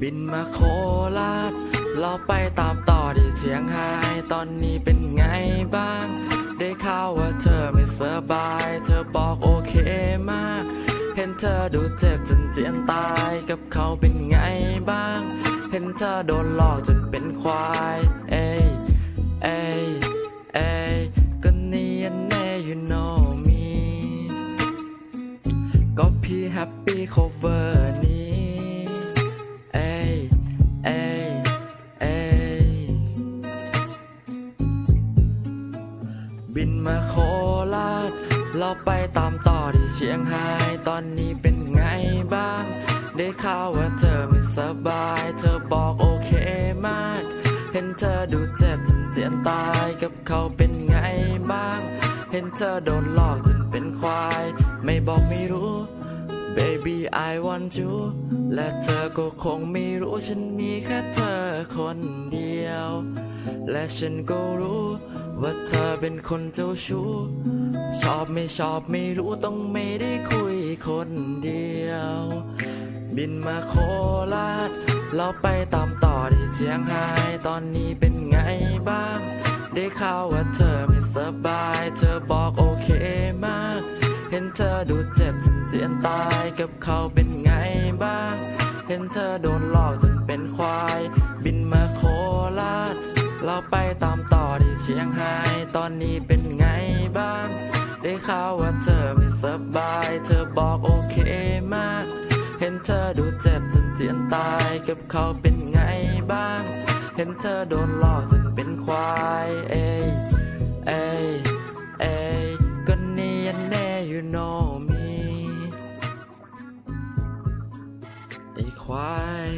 บินมาโคราชเราไปตามต่อที่เชียงไฮ้ตอนนี้เป็นไงบ้าง ได้ข่าวว่าเธอไม่สบาย เธอบอกโอเคมาก เห็นเธอดูเจ็บจนเจียนตายกับเขาเป็นไงบ้าง เห็นเธอโดนหลอกจนเป็นควาย เอ้ยเอ้ยเอ้ยก็เนียนแน่ you know me ก็พี่แฮปปี้ cover นี้เบินมาโคราชเราไปตามต่อที่เชียงไฮ้ตอนนี้เป็นไงบ้าง ได้ข่าวว่าเธอไม่สบาย เธอบอกโอเคมาก เห็นเธอดูเจ็บจนเจียนตายกับเขาเป็นไงบ้าง เห็นเธอโดนหลอกจนเป็นควาย ไม่บอกไม่รู้ Baby I want you และเธอก็คงไม่รู้ฉันมีแค่เธอคนเดียว และฉันก็รู้ ว่าเธอเป็นคนเจ้าชู้ ชอบไม่ชอบไม่รู้ต้องไม่ได้คุยคนเดียว บินมาโคราชเราไปตามต่อที่เชียงไฮ้ตอนนี้เป็นไงบ้าง ได้ข่าวว่าเธอไม่สบาย เธอบอกโอเคมาก เห็นเธอดูเจ็บจนเจียนตายกับเขาเป็นไงบ้าง เห็นเธอโดนหลอกจนเป็นควาย บินมาโคราชเราไปต เชียงไฮ้ตอนนี้เป็นไงบ้าง ได้ข่าวว่าเธอไม่สบาย เธอบอกโอเคมาก เห็นเธอดูเจ็บจนเจียนตายกับเขาเป็นไงบ้าง เห็นเธอโดนหลอกจนเป็นควายเอ้ยเอ้ยเอ้ยก็เนียนแน่ you know me ไอ้ควาย